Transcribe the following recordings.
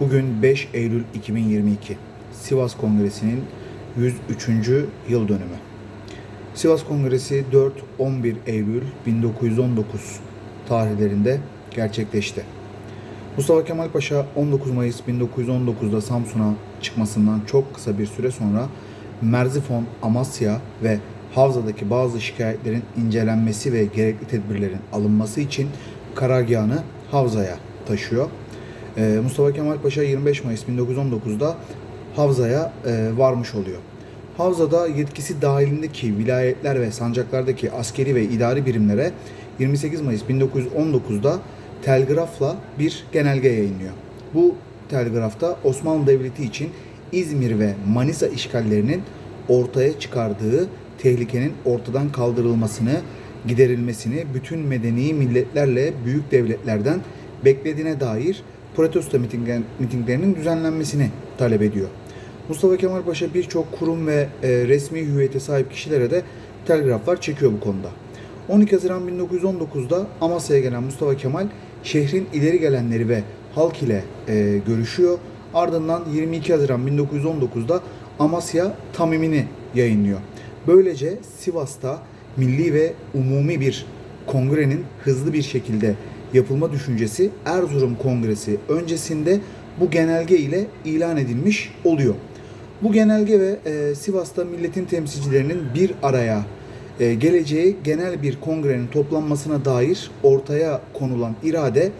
Bugün 5 Eylül 2022. Sivas Kongresi'nin 103. yıl dönümü. Sivas Kongresi 4-11 Eylül 1919 tarihlerinde gerçekleşti. Mustafa Kemal Paşa 19 Mayıs 1919'da Samsun'a çıkmasından çok kısa bir süre sonra Merzifon, Amasya ve Havza'daki bazı şikayetlerin incelenmesi ve gerekli tedbirlerin alınması için karargahını Havza'ya taşıyor. Ee, Mustafa Kemal Paşa 25 Mayıs 1919'da Havza'ya e, varmış oluyor. Havza'da yetkisi dahilindeki vilayetler ve sancaklardaki askeri ve idari birimlere 28 Mayıs 1919'da telgrafla bir genelge yayınlıyor. Bu telgrafta Osmanlı Devleti için İzmir ve Manisa işgallerinin ortaya çıkardığı tehlikenin ortadan kaldırılmasını, giderilmesini bütün medeni milletlerle büyük devletlerden beklediğine dair protesto mitingler- mitinglerinin düzenlenmesini talep ediyor. Mustafa Kemal Paşa birçok kurum ve e, resmi hüviyete sahip kişilere de telgraflar çekiyor bu konuda. 12 Haziran 1919'da Amasya'ya gelen Mustafa Kemal şehrin ileri gelenleri ve halk ile e, görüşüyor. Ardından 22 Haziran 1919'da Amasya Tamimini yayınlıyor. Böylece Sivas'ta milli ve umumi bir kongrenin hızlı bir şekilde yapılma düşüncesi Erzurum Kongresi öncesinde bu genelge ile ilan edilmiş oluyor. Bu genelge ve e, Sivas'ta milletin temsilcilerinin bir araya e, geleceği genel bir kongrenin toplanmasına dair ortaya konulan irade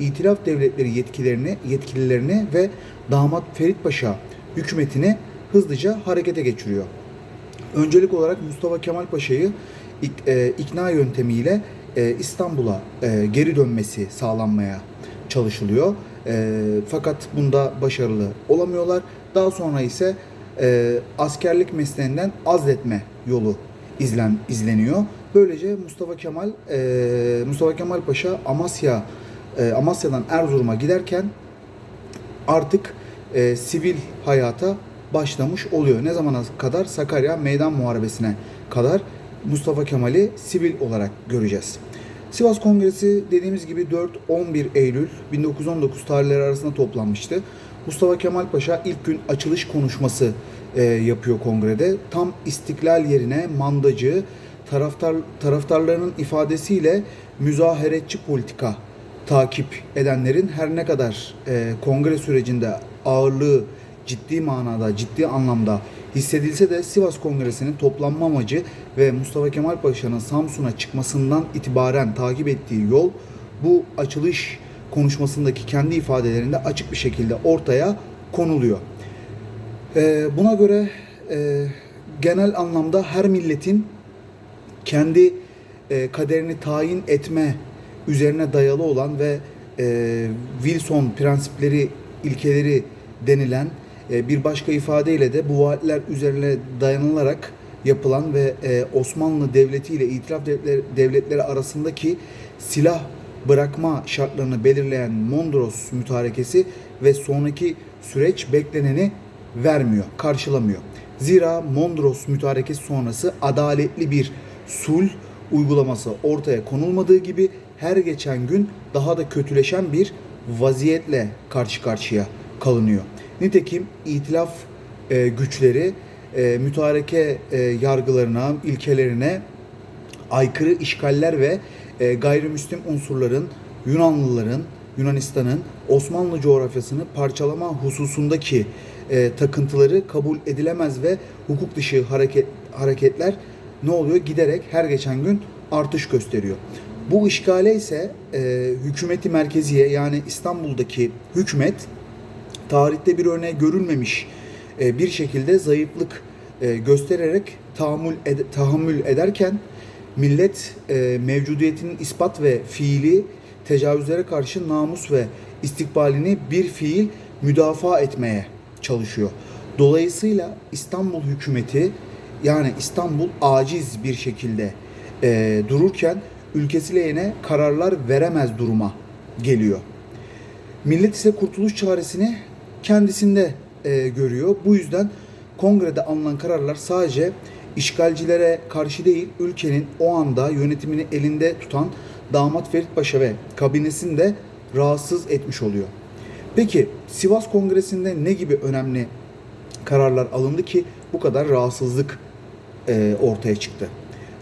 İtilaf devletleri yetkilerini, yetkililerini ve damat Ferit Paşa hükümetini hızlıca harekete geçiriyor. Öncelik olarak Mustafa Kemal Paşa'yı e, ikna yöntemiyle e, İstanbul'a e, geri dönmesi sağlanmaya çalışılıyor. E, fakat bunda başarılı olamıyorlar. Daha sonra ise e, askerlik mesleğinden azletme yolu izlen izleniyor. Böylece Mustafa Kemal e, Mustafa Kemal Paşa Amasya e, Amasya'dan Erzurum'a giderken artık e, sivil hayata başlamış oluyor. Ne zamana kadar? Sakarya Meydan Muharebesi'ne kadar Mustafa Kemal'i sivil olarak göreceğiz. Sivas Kongresi dediğimiz gibi 4-11 Eylül 1919 tarihleri arasında toplanmıştı. Mustafa Kemal Paşa ilk gün açılış konuşması e, yapıyor kongrede. Tam istiklal yerine mandacı, taraftar taraftarlarının ifadesiyle müzaheretçi politika takip edenlerin her ne kadar e, kongre sürecinde ağırlığı ciddi manada, ciddi anlamda hissedilse de Sivas Kongresi'nin toplanma amacı ve Mustafa Kemal Paşa'nın Samsun'a çıkmasından itibaren takip ettiği yol bu açılış konuşmasındaki kendi ifadelerinde açık bir şekilde ortaya konuluyor. E, buna göre e, genel anlamda her milletin kendi e, kaderini tayin etme üzerine dayalı olan ve e, Wilson prensipleri, ilkeleri denilen bir başka ifadeyle de bu vaatler üzerine dayanılarak yapılan ve e, Osmanlı Devleti ile İtilaf devletleri, arasındaki silah bırakma şartlarını belirleyen Mondros mütarekesi ve sonraki süreç bekleneni vermiyor, karşılamıyor. Zira Mondros mütarekesi sonrası adaletli bir sulh uygulaması ortaya konulmadığı gibi her geçen gün daha da kötüleşen bir vaziyetle karşı karşıya kalınıyor. Nitekim itilaf e, güçleri e, mütareke e, yargılarına, ilkelerine aykırı işgaller ve e, gayrimüslim unsurların Yunanlıların, Yunanistan'ın Osmanlı coğrafyasını parçalama hususundaki e, takıntıları kabul edilemez ve hukuk dışı hareket hareketler ne oluyor? Giderek her geçen gün artış gösteriyor. Bu işgale ise e, hükümeti merkeziye yani İstanbul'daki hükümet tarihte bir örneği görülmemiş e, bir şekilde zayıflık e, göstererek tahammül ed- tahammül ederken millet e, mevcudiyetinin ispat ve fiili tecavüzlere karşı namus ve istikbalini bir fiil müdafaa etmeye çalışıyor. Dolayısıyla İstanbul hükümeti yani İstanbul aciz bir şekilde e, dururken ülkesi lehine kararlar veremez duruma geliyor. Millet ise kurtuluş çaresini kendisinde e, görüyor. Bu yüzden kongrede alınan kararlar sadece işgalcilere karşı değil, ülkenin o anda yönetimini elinde tutan damat Ferit Paşa ve kabinesini de rahatsız etmiş oluyor. Peki Sivas Kongresi'nde ne gibi önemli kararlar alındı ki bu kadar rahatsızlık e, ortaya çıktı?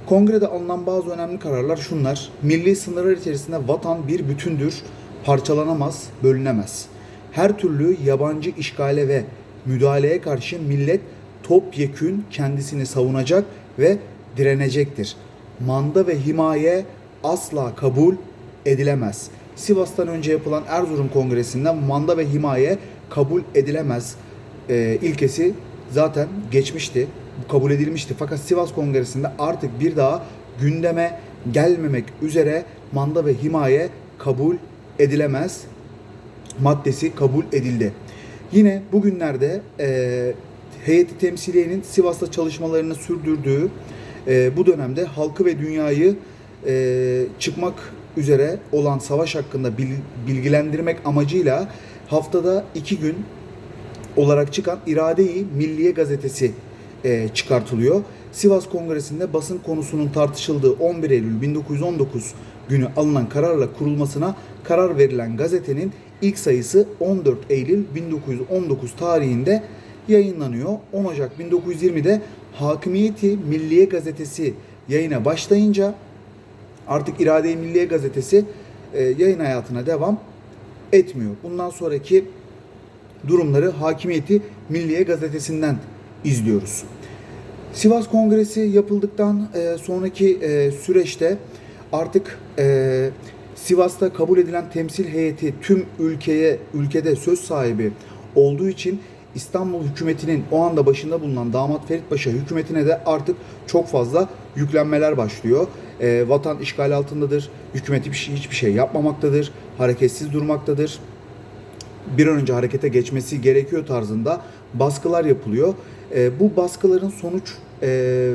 Kongrede alınan bazı önemli kararlar şunlar. Milli sınırlar içerisinde vatan bir bütündür, parçalanamaz, bölünemez. Her türlü yabancı işgale ve müdahaleye karşı millet topyekün kendisini savunacak ve direnecektir. Manda ve himaye asla kabul edilemez. Sivas'tan önce yapılan Erzurum Kongresi'nde manda ve himaye kabul edilemez e, ilkesi zaten geçmişti, kabul edilmişti. Fakat Sivas Kongresi'nde artık bir daha gündeme gelmemek üzere manda ve himaye kabul edilemez maddesi kabul edildi. Yine bugünlerde e, heyeti temsiliyenin Sivas'ta çalışmalarını sürdürdüğü e, bu dönemde halkı ve dünyayı e, çıkmak üzere olan savaş hakkında bil- bilgilendirmek amacıyla haftada iki gün olarak çıkan İrade-i Milliye gazetesi e, çıkartılıyor. Sivas Kongresi'nde basın konusunun tartışıldığı 11 Eylül 1919 günü alınan kararla kurulmasına karar verilen gazetenin ilk sayısı 14 Eylül 1919 tarihinde yayınlanıyor. 10 Ocak 1920'de Hakimiyeti Milliye gazetesi yayına başlayınca artık İrade-i Milliye gazetesi e, yayın hayatına devam etmiyor. Bundan sonraki durumları Hakimiyeti Milliye gazetesinden izliyoruz. Sivas Kongresi yapıldıktan e, sonraki e, süreçte artık e, Sivas'ta kabul edilen temsil heyeti tüm ülkeye ülkede söz sahibi olduğu için İstanbul hükümetinin o anda başında bulunan Damat Ferit Paşa hükümetine de artık çok fazla yüklenmeler başlıyor. E, vatan işgal altındadır, hükümeti bir şey, hiçbir şey yapmamaktadır, hareketsiz durmaktadır bir an önce harekete geçmesi gerekiyor tarzında baskılar yapılıyor. E, bu baskıların sonuç e,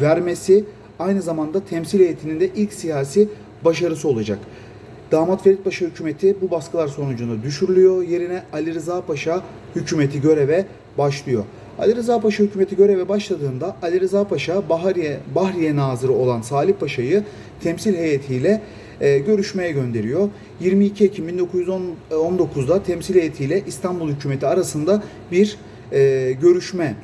vermesi aynı zamanda temsil heyetinin de ilk siyasi başarısı olacak. Damat Ferit Paşa hükümeti bu baskılar sonucunda düşürülüyor. Yerine Ali Rıza Paşa hükümeti göreve başlıyor. Ali Rıza Paşa hükümeti göreve başladığında Ali Rıza Paşa Bahriye, Bahriye Nazırı olan Salih Paşa'yı temsil heyetiyle e, görüşmeye gönderiyor. 22 Ekim 1919'da temsil heyetiyle İstanbul hükümeti arasında bir e, görüşme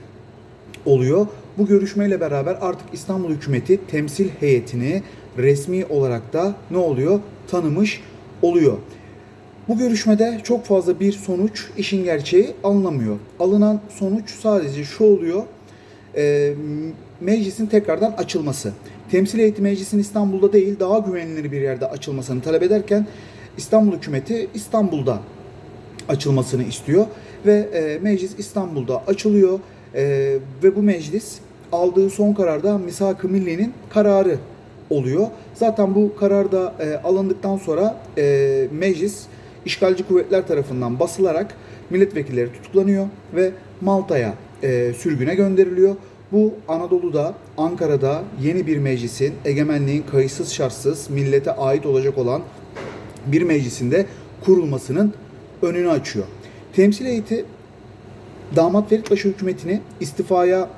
oluyor. Bu görüşmeyle beraber artık İstanbul hükümeti temsil heyetini resmi olarak da ne oluyor? Tanımış oluyor. Bu görüşmede çok fazla bir sonuç, işin gerçeği alınamıyor. Alınan sonuç sadece şu oluyor. e, meclisin tekrardan açılması. Temsil heyeti meclisin İstanbul'da değil daha güvenilir bir yerde açılmasını talep ederken İstanbul hükümeti İstanbul'da açılmasını istiyor ve e, meclis İstanbul'da açılıyor E, ve bu meclis aldığı son kararda Misak-ı Milli'nin kararı oluyor. Zaten bu karar da e, alındıktan sonra e, meclis işgalci kuvvetler tarafından basılarak milletvekilleri tutuklanıyor ve Malta'ya e, sürgüne gönderiliyor. Bu Anadolu'da, Ankara'da yeni bir meclisin egemenliğin kayıtsız şartsız millete ait olacak olan bir meclisinde kurulmasının önünü açıyor. Temsil heyeti Damat Ferit Paşa hükümetini istifaya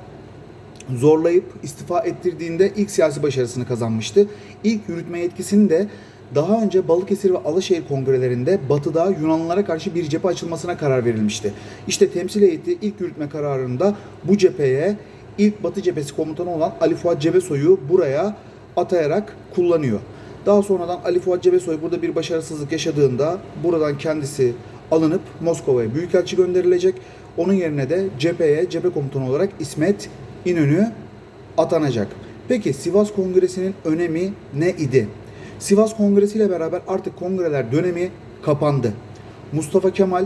zorlayıp istifa ettirdiğinde ilk siyasi başarısını kazanmıştı. İlk yürütme yetkisini de daha önce Balıkesir ve Alaşehir kongrelerinde Batı'da Yunanlılara karşı bir cephe açılmasına karar verilmişti. İşte temsil heyeti ilk yürütme kararında bu cepheye ilk Batı cephesi komutanı olan Ali Fuat Cebesoy'u buraya atayarak kullanıyor. Daha sonradan Ali Fuat Cebesoy burada bir başarısızlık yaşadığında buradan kendisi alınıp Moskova'ya büyükelçi gönderilecek. Onun yerine de cepheye cephe komutanı olarak İsmet İnönü atanacak. Peki Sivas Kongresi'nin önemi ne idi? Sivas Kongresi ile beraber artık kongreler dönemi kapandı. Mustafa Kemal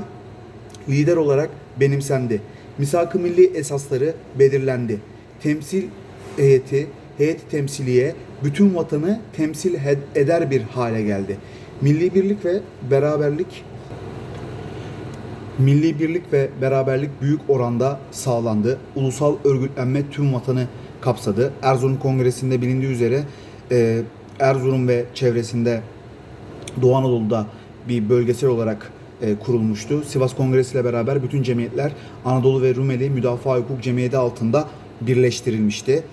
lider olarak benimsendi. Misak-ı milli esasları belirlendi. Temsil heyeti, heyet temsiliye bütün vatanı temsil eder bir hale geldi. Milli birlik ve beraberlik Milli birlik ve beraberlik büyük oranda sağlandı. Ulusal örgütlenme tüm vatanı kapsadı. Erzurum Kongresi'nde bilindiği üzere e, Erzurum ve çevresinde Doğu Anadolu'da bir bölgesel olarak e, kurulmuştu. Sivas Kongresi ile beraber bütün cemiyetler Anadolu ve Rumeli Müdafaa Hukuk Cemiyeti altında birleştirilmişti.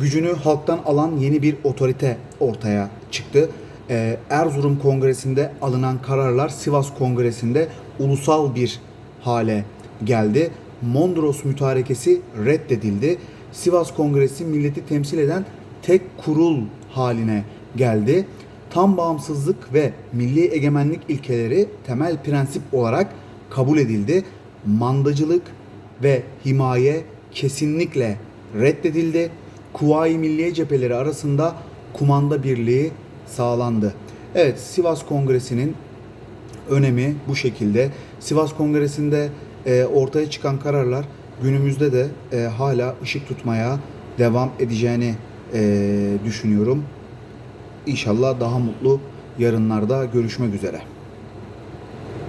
Gücünü halktan alan yeni bir otorite ortaya çıktı. E, Erzurum Kongresi'nde alınan kararlar Sivas Kongresi'nde ulusal bir hale geldi. Mondros Mütarekesi reddedildi. Sivas Kongresi milleti temsil eden tek kurul haline geldi. Tam bağımsızlık ve milli egemenlik ilkeleri temel prensip olarak kabul edildi. Mandacılık ve himaye kesinlikle reddedildi. Kuvayi Milliye cepheleri arasında kumanda birliği sağlandı. Evet, Sivas Kongresi'nin önemi bu şekilde. Sivas Kongresi'nde e, ortaya çıkan kararlar günümüzde de e, hala ışık tutmaya devam edeceğini e, düşünüyorum. İnşallah daha mutlu yarınlarda görüşmek üzere.